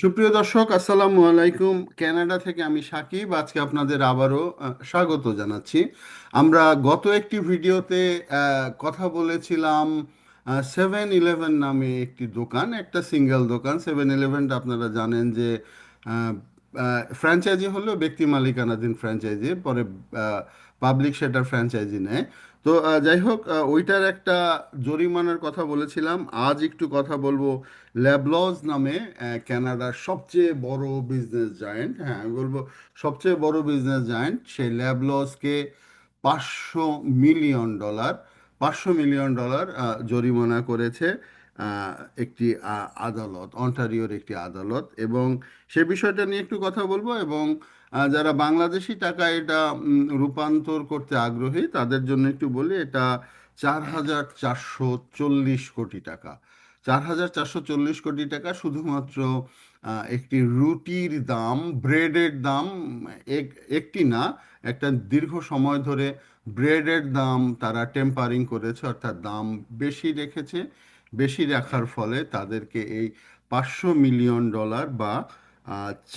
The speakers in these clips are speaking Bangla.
সুপ্রিয় দর্শক, আসসালামু আলাইকুম। কানাডা থেকে আমি সাকিব। আজকে আপনাদের আবারও স্বাগত জানাচ্ছি। আমরা গত একটি ভিডিওতে কথা বলেছিলাম সেভেন ইলেভেন নামে একটি দোকান, একটা সিঙ্গেল দোকান। সেভেন ইলেভেনটা আপনারা জানেন যে ফ্র্যাঞ্চাইজি হলো ব্যক্তি মালিকানাধীন ফ্র্যাঞ্চাইজি, পরে পাবলিক সেটার ফ্র্যাঞ্চাইজি নেয়। তো যাই হোক ওইটার একটা জরিমানার কথা বলেছিলাম। আজ একটু কথা বলব ল্যাবলজ নামে আহ, কানাডার সবচেয়ে বড় বিজনেস জায়েন্ট। হ্যাঁ আমি বলব সবচেয়ে বড় বিজনেস জায়েন্ট সেই ল্যাবলজকে পাঁচশো মিলিয়ন ডলার পাঁচশো মিলিয়ন ডলার জরিমানা করেছে একটি আদালত অন্টারিওর একটি আদালত। এবং সে বিষয়টা নিয়ে একটু কথা বলব এবং যারা বাংলাদেশি টাকা এটা রূপান্তর করতে আগ্রহী, তাদের জন্য একটু বলি, এটা চার হাজার চারশো চল্লিশ কোটি টাকা। চার হাজার চারশো চল্লিশ কোটি টাকা শুধুমাত্র একটি রুটির দাম, ব্রেডের দাম, এক- একটি না, একটা দীর্ঘ সময় ধরে ব্রেডের দাম তারা টেম্পারিং করেছে, অর্থাৎ দাম বেশি রেখেছে। বেশি রাখার ফলে তাদেরকে এই পাঁচশো মিলিয়ন ডলার বা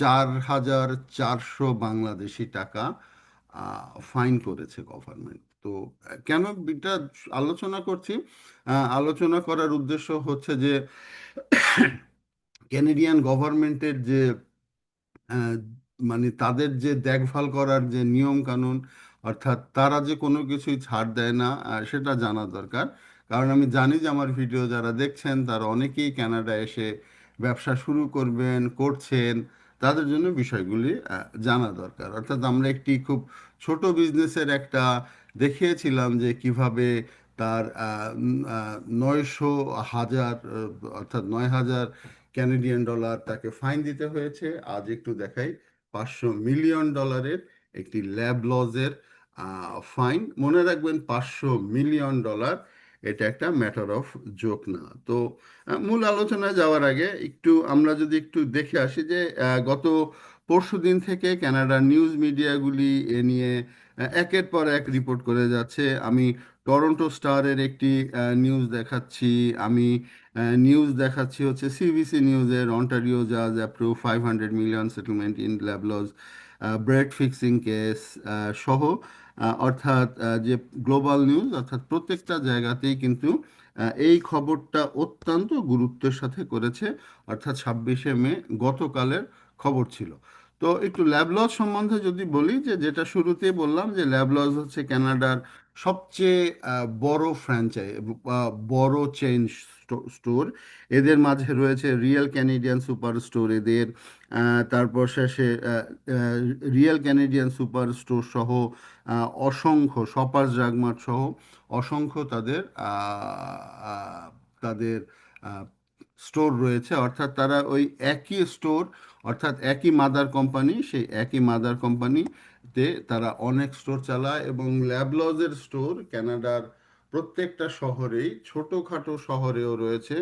চার হাজার চারশো বাংলাদেশি টাকা ফাইন করেছে গভর্নমেন্ট তো কেন এটা আলোচনা করছি? আলোচনা করার উদ্দেশ্য হচ্ছে যে ক্যানেডিয়ান গভর্নমেন্টের যে মানে তাদের যে দেখভাল করার যে নিয়ম কানুন, অর্থাৎ তারা যে কোনো কিছুই ছাড় দেয় না সেটা জানা দরকার। কারণ আমি জানি যে আমার ভিডিও যারা দেখছেন, তারা অনেকেই কানাডা এসে ব্যবসা শুরু করবেন, করছেন, তাদের জন্য বিষয়গুলি জানা দরকার। অর্থাৎ আমরা একটি খুব ছোট বিজনেসের একটা দেখিয়েছিলাম যে কীভাবে তার নয়শো হাজার অর্থাৎ নয় হাজার ক্যানেডিয়ান ডলার তাকে ফাইন দিতে হয়েছে। আজ একটু দেখাই, পাঁচশো মিলিয়ন ডলারের একটি ল্যাব লজের ফাইন মনে রাখবেন পাঁচশো মিলিয়ন ডলার এটা একটা ম্যাটার অফ জোক না। তো মূল আলোচনায় যাওয়ার আগে একটু আমরা যদি একটু দেখে আসি যে গত পরশু দিন থেকে কানাডার নিউজ মিডিয়াগুলি এ নিয়ে একের পর এক রিপোর্ট করে যাচ্ছে। আমি টরন্টো স্টারের একটি নিউজ দেখাচ্ছি। আমি নিউজ দেখাচ্ছি হচ্ছে সিবিসি নিউজের অন্টারিও জাজ approve five hundred million settlement in Loblaws bread fixing case সহ। অর্থাৎ যে গ্লোবাল নিউজ, অর্থাৎ প্রত্যেকটা জায়গাতেই কিন্তু এই খবরটা অত্যন্ত গুরুত্বের সাথে করেছে, অর্থাৎ ছাব্বিশে মে গতকালের খবর ছিল। তো একটু ল্যাবলজ সম্বন্ধে যদি বলি যে যেটা শুরুতেই বললাম যে ল্যাবলজ হচ্ছে কানাডার সবচেয়ে বড় ফ্র্যাঞ্চাইজ বড় চেইন স্টোর এদের মাঝে রয়েছে রিয়েল ক্যানেডিয়ান সুপার স্টোর এদের তারপর শেষে রিয়েল ক্যানেডিয়ান সুপার স্টোর সহ অসংখ্য শপার্স জাগমার্ট সহ অসংখ্য তাদের তাদের স্টোর রয়েছে। অর্থাৎ তারা ওই একই স্টোর অর্থাৎ একই মাদার কোম্পানি সেই একই মাদার কোম্পানিতে তারা অনেক স্টোর চালায় এবং ল্যাবলজের স্টোর ক্যানাডার প্রত্যেকটা শহরেই ছোটোখাটো শহরেও রয়েছে,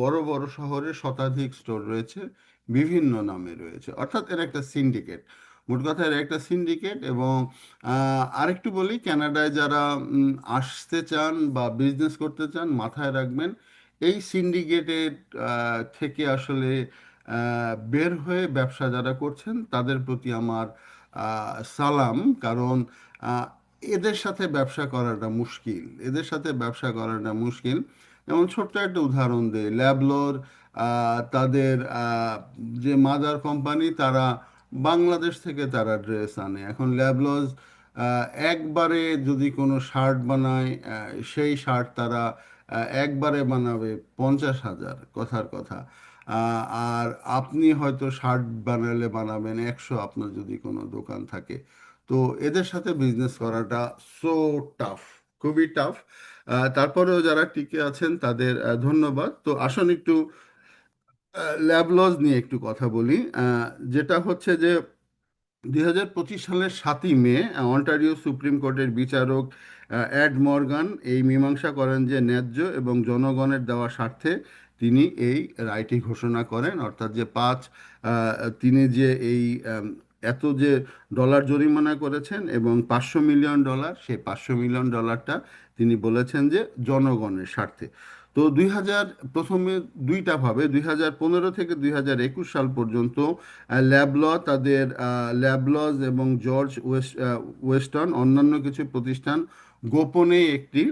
বড় বড় শহরে শতাধিক স্টোর রয়েছে, বিভিন্ন নামে রয়েছে। অর্থাৎ এর একটা সিন্ডিকেট মোট কথা এর একটা সিন্ডিকেট এবং আরেকটু বলি কানাডায় যারা আসতে চান বা বিজনেস করতে চান, মাথায় রাখবেন, এই সিন্ডিকেটের থেকে আসলে বের হয়ে ব্যবসা যারা করছেন, তাদের প্রতি আমার সালাম। কারণ এদের সাথে ব্যবসা করাটা মুশকিল। এদের সাথে ব্যবসা করাটা মুশকিল। যেমন ছোট্ট একটা উদাহরণ দেয় ল্যাবলোর তাদের যে মাদার কোম্পানি তারা বাংলাদেশ থেকে তারা ড্রেস আনে। এখন ল্যাবলজ একবারে যদি কোনো শার্ট বানায় সেই শার্ট তারা একবারে বানাবে পঞ্চাশ হাজার। কথার কথা। আর আপনি হয়তো শার্ট বানালে বানাবেন, একশো আপনার যদি কোনো দোকান থাকে। তো এদের সাথে বিজনেস করাটা সো টাফ খুবই টাফ তারপরেও যারা টিকে আছেন, তাদের ধন্যবাদ। তো আসুন একটু ল্যাবলজ নিয়ে একটু কথা বলি। যেটা হচ্ছে যে দুই হাজার পঁচিশ সালের সাতই মে অন্টারিও সুপ্রিম কোর্টের বিচারক অ্যাড মর্গান এই মীমাংসা করেন যে ন্যায্য এবং জনগণের দেওয়া স্বার্থে তিনি এই রায়টি ঘোষণা করেন, অর্থাৎ যে পাঁচ তিনি যে এই এত যে ডলার জরিমানা করেছেন এবং পাঁচশো মিলিয়ন ডলার, সেই পাঁচশো মিলিয়ন ডলারটা তিনি বলেছেন যে জনগণের স্বার্থে। তো দুই হাজার প্রথমে দুইটা ভাবে দুই হাজার পনেরো থেকে দুই হাজার একুশ সাল পর্যন্ত ল্যাবল তাদের ল্যাবলজ এবং জর্জ ওয়েস্ট ওয়েস্টার্ন অন্যান্য কিছু প্রতিষ্ঠান গোপনে একটি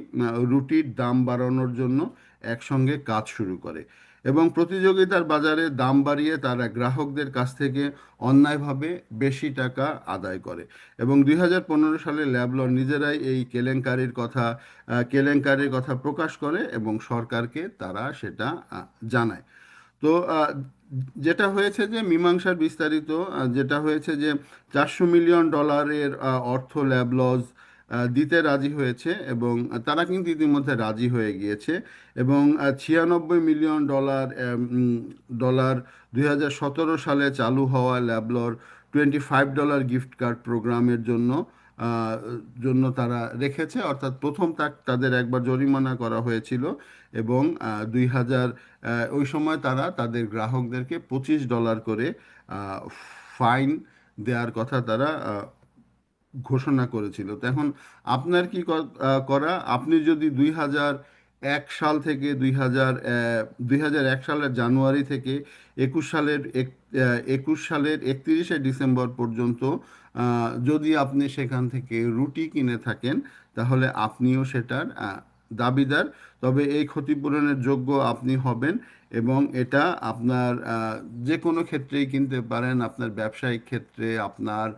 রুটির দাম বাড়ানোর জন্য একসঙ্গে কাজ শুরু করে এবং প্রতিযোগিতার বাজারে দাম বাড়িয়ে তারা গ্রাহকদের কাছ থেকে অন্যায়ভাবে বেশি টাকা আদায় করে। এবং দুই হাজার পনেরো সালে ল্যাবলর নিজেরাই এই কেলেঙ্কারির কথা কেলেঙ্কারির কথা প্রকাশ করে এবং সরকারকে তারা সেটা জানায়। তো যেটা হয়েছে যে মীমাংসার বিস্তারিত যেটা হয়েছে যে চারশো মিলিয়ন ডলারের অর্থ ল্যাবলজ দিতে রাজি হয়েছে এবং তারা কিন্তু ইতিমধ্যে রাজি হয়ে গিয়েছে এবং ছিয়ানব্বই মিলিয়ন ডলার ডলার দুই হাজার সতেরো সালে চালু হওয়া Loblaw twenty five dollar gift card প্রোগ্রামের জন্য জন্য তারা রেখেছে। অর্থাৎ প্রথম তাক, তাদের একবার জরিমানা করা হয়েছিল এবং দুই হাজার ওই সময় তারা তাদের গ্রাহকদেরকে পঁচিশ ডলার করে ফাইন দেওয়ার কথা তারা ঘোষণা করেছিল। তো এখন আপনার কি করা? আপনি যদি দুই হাজার এক সাল থেকে দুই হাজার দুই হাজার এক সালের জানুয়ারি থেকে একুশ সালের এক একুশ সালের একত্রিশে ডিসেম্বর পর্যন্ত যদি আপনি সেখান থেকে রুটি কিনে থাকেন, তাহলে আপনিও সেটার দাবিদার। তবে এই ক্ষতিপূরণের যোগ্য আপনি হবেন এবং এটা আপনার যে কোনো ক্ষেত্রেই কিনতে পারেন। আপনার ব্যবসায়িক ক্ষেত্রে, আপনার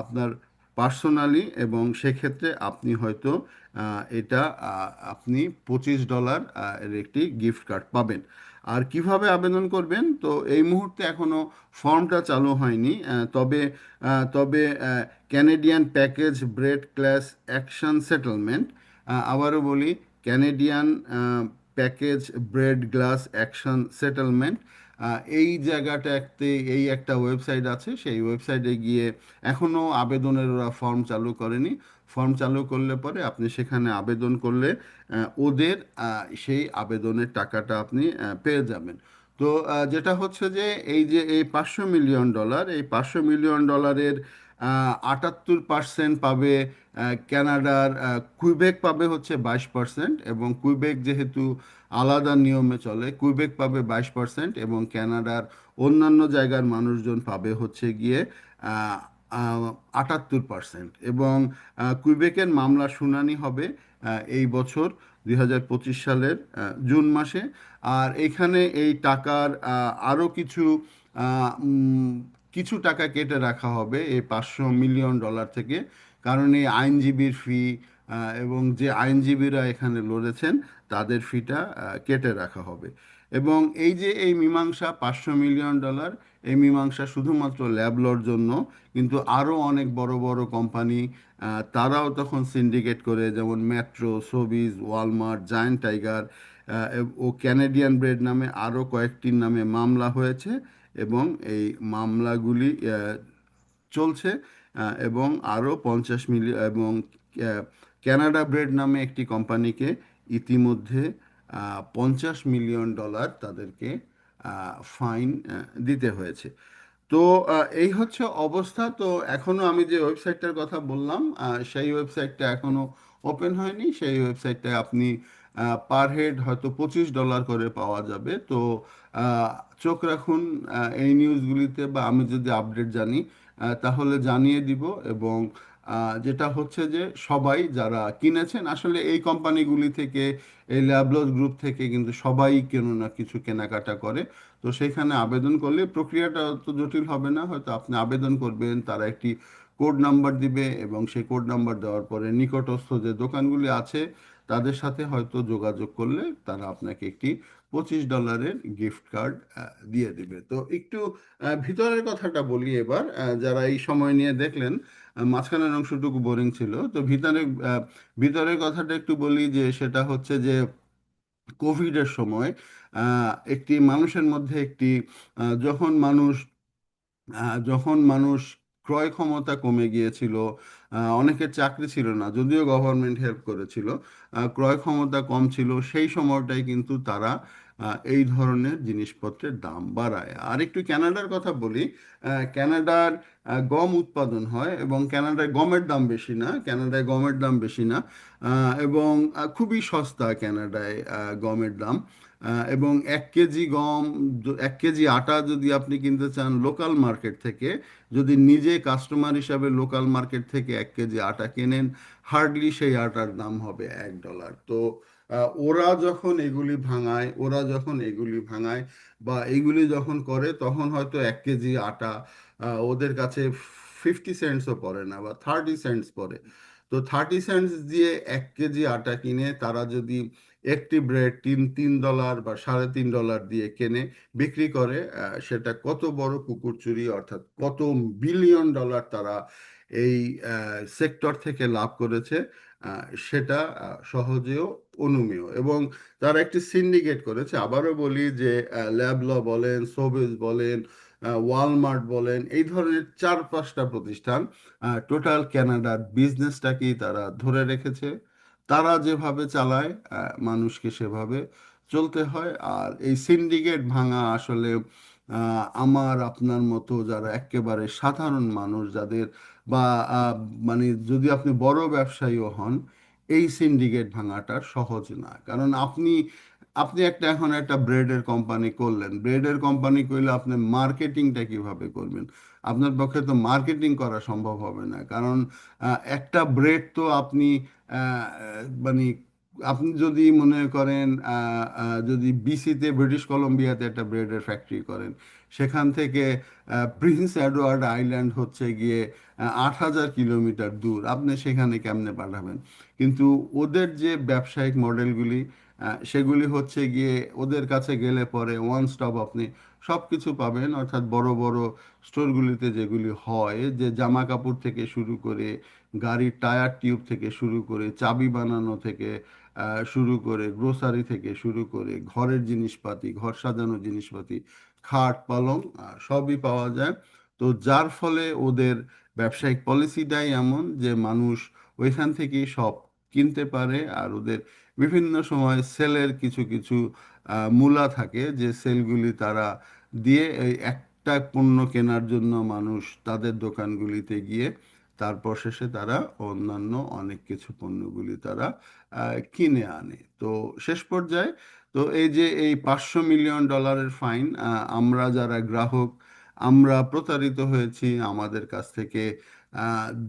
আপনার পার্সোনালি এবং সেক্ষেত্রে আপনি হয়তো এটা আপনি পঁচিশ ডলার এর একটি গিফট কার্ড পাবেন। আর কীভাবে আবেদন করবেন? তো এই মুহূর্তে এখনও ফর্মটা চালু হয়নি তবে তবে Canadian package bread class action settlement আবারও বলি Canadian package bread class action settlement এই জায়গাটাতে এই একটা ওয়েবসাইট আছে, সেই ওয়েবসাইটে গিয়ে এখনও আবেদনের ওরা ফর্ম চালু করেনি। ফর্ম চালু করলে পরে আপনি সেখানে আবেদন করলে ওদের সেই আবেদনের টাকাটা আপনি পেয়ে যাবেন। তো যেটা হচ্ছে যে এই যে এই পাঁচশো মিলিয়ন ডলার এই পাঁচশো মিলিয়ন ডলারের আটাত্তর পার্সেন্ট পাবে ক্যানাডার কুইবেক পাবে হচ্ছে বাইশ পার্সেন্ট এবং কুইবেক যেহেতু আলাদা নিয়মে চলে। কুইবেক পাবে বাইশ পার্সেন্ট এবং ক্যানাডার অন্যান্য জায়গার মানুষজন পাবে হচ্ছে গিয়ে আটাত্তর পার্সেন্ট এবং কুইবেকের মামলা শুনানি হবে এই বছর দুই হাজার পঁচিশ সালের জুন মাসে। আর এখানে এই টাকার আরও কিছু কিছু টাকা কেটে রাখা হবে এই পাঁচশো মিলিয়ন ডলার থেকে। কারণ এই আইনজীবীর ফি এবং যে আইনজীবীরা এখানে লড়েছেন তাদের ফিটা কেটে রাখা হবে। এবং এই যে এই মীমাংসা, পাঁচশো মিলিয়ন ডলার, এই মীমাংসা শুধুমাত্র ল্যাবলর জন্য, কিন্তু আরও অনেক বড় বড় কোম্পানি তারাও তখন সিন্ডিকেট করে, যেমন Metro Sobeys Walmart Giant Tiger ও ক্যানাডিয়ান ব্রেড নামে আরও কয়েকটির নামে মামলা হয়েছে এবং এই মামলাগুলি চলছে এবং আরও পঞ্চাশ মিলিয়ন এবং ক্যানাডা ব্রেড নামে একটি কোম্পানিকে ইতিমধ্যে পঞ্চাশ মিলিয়ন ডলার তাদেরকে ফাইন দিতে হয়েছে। তো এই হচ্ছে অবস্থা। তো এখনও আমি যে ওয়েবসাইটটার কথা বললাম সেই ওয়েবসাইটটা এখনও ওপেন হয়নি। সেই ওয়েবসাইটটায় আপনি পার হেড হয়তো পঁচিশ ডলার করে পাওয়া যাবে। তো চোখ রাখুন এই নিউজগুলিতে বা আমি যদি আপডেট জানি তাহলে জানিয়ে দিব এবং যেটা হচ্ছে যে সবাই যারা কিনেছেন, আসলে এই কোম্পানিগুলি থেকে, এই ল্যাবলস গ্রুপ থেকে কিন্তু সবাই কেন না কিছু কেনাকাটা করে। তো সেইখানে আবেদন করলে প্রক্রিয়াটা তো জটিল হবে না, হয়তো আপনি আবেদন করবেন, তারা একটি কোড নাম্বার দিবে এবং সেই কোড নাম্বার দেওয়ার পরে নিকটস্থ যে দোকানগুলি আছে, তাদের সাথে হয়তো যোগাযোগ করলে তারা আপনাকে একটি পঁচিশ ডলারের গিফট কার্ড দিয়ে দিবে। তো একটু ভিতরের কথাটা বলি এবার যারা এই সময় নিয়ে দেখলেন মাঝখানের অংশটুকু বোরিং ছিল। তো ভিতরে ভিতরের কথাটা একটু বলি যে, সেটা হচ্ছে যে কোভিডের সময় একটি মানুষের মধ্যে একটি যখন মানুষ যখন মানুষ ক্রয় ক্ষমতা কমে গিয়েছিল অনেকের চাকরি ছিল না, যদিও গভর্নমেন্ট হেল্প করেছিল ক্রয় ক্ষমতা কম ছিল, সেই সময়টাই কিন্তু তারা এই ধরনের জিনিসপত্রের দাম বাড়ায়। আর একটু কানাডার কথা বলি ক্যানাডার গম উৎপাদন হয় এবং কানাডায় গমের দাম বেশি না কানাডায় গমের দাম বেশি না এবং খুবই সস্তা কানাডায় আহ, গমের দাম এবং এক কেজি গম এক কেজি আটা যদি আপনি কিনতে চান লোকাল মার্কেট থেকে যদি নিজে কাস্টমার হিসাবে লোকাল মার্কেট থেকে এক কেজি আটা কেনেন হার্ডলি সেই আটার দাম হবে এক ডলার। তো ওরা যখন এগুলি ভাঙায়, ওরা যখন এগুলি ভাঙায় বা এগুলি যখন করে, তখন হয়তো এক কেজি আটা ওদের কাছে ফিফটি সেন্টসও পড়ে না বা থার্টি সেন্টস পড়ে। তো থার্টি সেন্টস দিয়ে এক কেজি আটা কিনে তারা যদি একটি ব্রেড তিন তিন ডলার বা সাড়ে তিন ডলার দিয়ে কেনে, বিক্রি করে সেটা কত বড় কুকুর চুরি অর্থাৎ কত বিলিয়ন ডলার তারা এই সেক্টর থেকে লাভ করেছে। সেটা সহজেও অনুমেয়। এবং তারা একটি সিন্ডিকেট করেছে, আবারও বলি যে ল্যাবল বলেন সোবেজ বলেন ওয়ালমার্ট বলেন, এই ধরনের চার পাঁচটা প্রতিষ্ঠান টোটাল ক্যানাডার বিজনেসটাকেই তারা ধরে রেখেছে। তারা যেভাবে চালায় মানুষকে সেভাবে চলতে হয়। আর এই সিন্ডিকেট ভাঙা আসলে আমার, আপনার মতো যারা একেবারে সাধারণ মানুষ, যাদের বা মানে যদি আপনি বড় ব্যবসায়ীও হন, এই সিন্ডিকেট ভাঙাটা সহজ না। কারণ আপনি আপনি একটা এখন একটা ব্রেডের কোম্পানি করলেন। ব্রেডের কোম্পানি করলে আপনি মার্কেটিংটা কীভাবে করবেন? আপনার পক্ষে তো মার্কেটিং করা সম্ভব হবে না। কারণ একটা ব্রেড তো আপনি মানে আপনি যদি মনে করেন যদি বিসিতে ব্রিটিশ কলম্বিয়াতে একটা ব্রেডের ফ্যাক্টরি করেন সেখান থেকে প্রিন্স এডওয়ার্ড আইল্যান্ড হচ্ছে গিয়ে আট হাজার কিলোমিটার দূর। আপনি সেখানে কেমনে পাঠাবেন? কিন্তু ওদের যে ব্যবসায়িক মডেলগুলি সেগুলি হচ্ছে গিয়ে ওদের কাছে গেলে পরে ওয়ান স্টপ আপনি সব কিছু পাবেন। অর্থাৎ বড় বড় স্টোরগুলিতে যেগুলি হয়, যে জামা কাপড় থেকে শুরু করে, গাড়ির টায়ার টিউব থেকে শুরু করে, চাবি বানানো থেকে শুরু করে গ্রোসারি থেকে শুরু করে, ঘরের জিনিসপাতি, ঘর সাজানোর জিনিসপাতি খাট, পালং সবই পাওয়া যায়। তো যার ফলে ওদের ব্যবসায়িক পলিসিটাই এমন যে মানুষ ওইখান থেকেই সব কিনতে পারে আর ওদের বিভিন্ন সময় সেলের কিছু কিছু মূলা থাকে যে সেলগুলি তারা দিয়ে এই একটা পণ্য কেনার জন্য মানুষ তাদের দোকানগুলিতে গিয়ে তারপর শেষে তারা অন্যান্য অনেক কিছু পণ্যগুলি তারা কিনে আনে। তো শেষ পর্যায়ে, তো এই যে এই পাঁচশো মিলিয়ন ডলারের ফাইন আমরা যারা গ্রাহক, আমরা প্রতারিত হয়েছি, আমাদের কাছ থেকে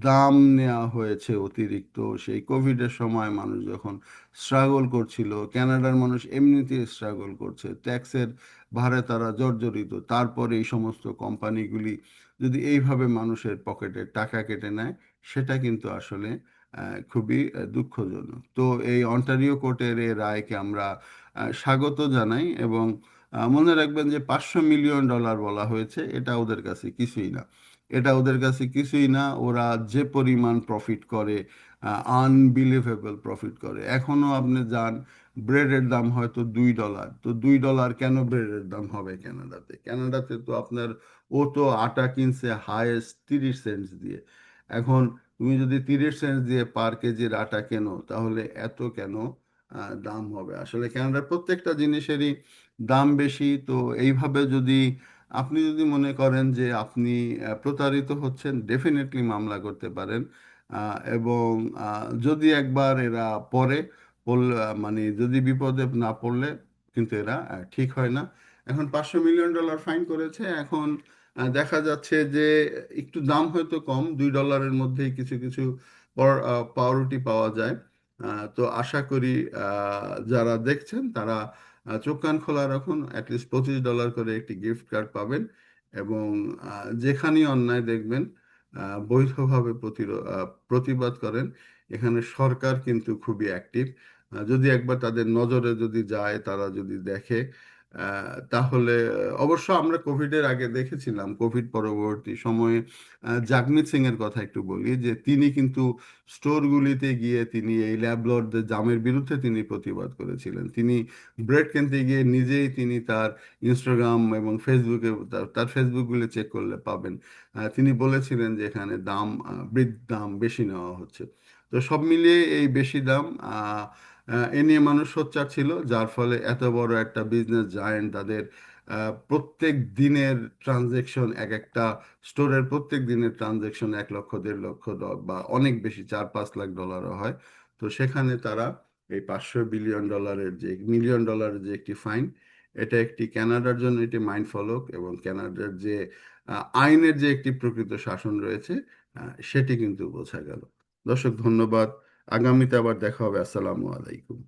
দাম নেওয়া হয়েছে অতিরিক্ত। সেই কোভিডের সময় মানুষ যখন স্ট্রাগল করছিল কানাডার মানুষ এমনিতেই স্ট্রাগল করছে। ট্যাক্সের ভারে তারা জর্জরিত। তারপরে এই সমস্ত কোম্পানিগুলি যদি এইভাবে মানুষের পকেটে টাকা কেটে নেয়, সেটা কিন্তু আসলে খুবই দুঃখজনক। তো এই অন্টারিও কোর্টের এই রায়কে আমরা স্বাগত জানাই এবং মনে রাখবেন যে পাঁচশো মিলিয়ন ডলার বলা হয়েছে, এটা ওদের কাছে কিছুই না। এটা ওদের কাছে কিছুই না, ওরা যে পরিমাণ প্রফিট করে আনবিলিভেবল প্রফিট করে। এখনও আপনি যান ব্রেডের দাম হয়তো দুই ডলার। তো দুই ডলার কেন ব্রেডের দাম হবে কানাডাতে কানাডাতে তো আপনার ও তো আটা কিনছে হায়েস্ট তিরিশ সেন্টস দিয়ে। এখন তুমি যদি তিরিশ সেন্টস দিয়ে পার কেজির আটা কেনো, তাহলে এত কেন দাম হবে? আসলে কানাডার প্রত্যেকটা জিনিসেরই দাম বেশি। তো এইভাবে যদি আপনি যদি মনে করেন যে আপনি প্রতারিত হচ্ছেন ডেফিনেটলি মামলা করতে পারেন। এবং যদি একবার এরা পড়ে পড়লে মানে যদি বিপদে না পড়লে কিন্তু এরা ঠিক হয় না। এখন পাঁচশো মিলিয়ন ডলার ফাইন করেছে। এখন দেখা যাচ্ছে যে একটু দাম হয়তো কম দুই ডলারের মধ্যেই কিছু কিছু পাউরুটি পাওয়া যায়। তো আশা করি যারা দেখছেন তারা চোখ কান খোলা রাখুন অ্যাটলিস্ট পঁচিশ ডলার করে একটি গিফট কার্ড পাবেন এবং যেখানেই অন্যায় দেখবেন বৈধভাবে প্রতিরো- আহ, প্রতিবাদ করেন। এখানে সরকার কিন্তু খুবই অ্যাক্টিভ যদি একবার তাদের নজরে যদি যায়, তারা যদি দেখে তাহলে অবশ্য আমরা কোভিডের আগে দেখেছিলাম, কোভিড পরবর্তী সময়ে জাগমিত সিং এর কথা একটু বলি যে তিনি কিন্তু স্টোরগুলিতে গিয়ে তিনি এই ল্যাবলর্ডদের জামের বিরুদ্ধে তিনি প্রতিবাদ করেছিলেন। তিনি ব্রেড কিনতে গিয়ে নিজেই তিনি তার ইনস্টাগ্রাম এবং ফেসবুকে, তার ফেসবুকগুলো চেক করলে পাবেন। তিনি বলেছিলেন যে এখানে দাম বৃদ্ধ দাম বেশি নেওয়া হচ্ছে। তো সব মিলিয়ে এই বেশি দাম এ নিয়ে মানুষ সোচ্চার ছিল, যার ফলে এত বড় একটা বিজনেস জায়েন্ট তাদের প্রত্যেক দিনের ট্রানজেকশন এক একটা স্টোরের প্রত্যেক দিনের ট্রানজেকশন এক লক্ষ, দেড় লক্ষ বা অনেক বেশি, চার পাঁচ লাখ ডলারও হয়। তো সেখানে তারা এই পাঁচশো বিলিয়ন ডলারের যে মিলিয়ন ডলারের যে একটি ফাইন এটা একটি ক্যানাডার জন্য এটি মাইন্ড ফলক এবং ক্যানাডার যে আইনের যে একটি প্রকৃত শাসন রয়েছে সেটি কিন্তু বোঝা গেল। দর্শক, ধন্যবাদ। আগামীতে আবার দেখা হবে আসসালামু আলাইকুম।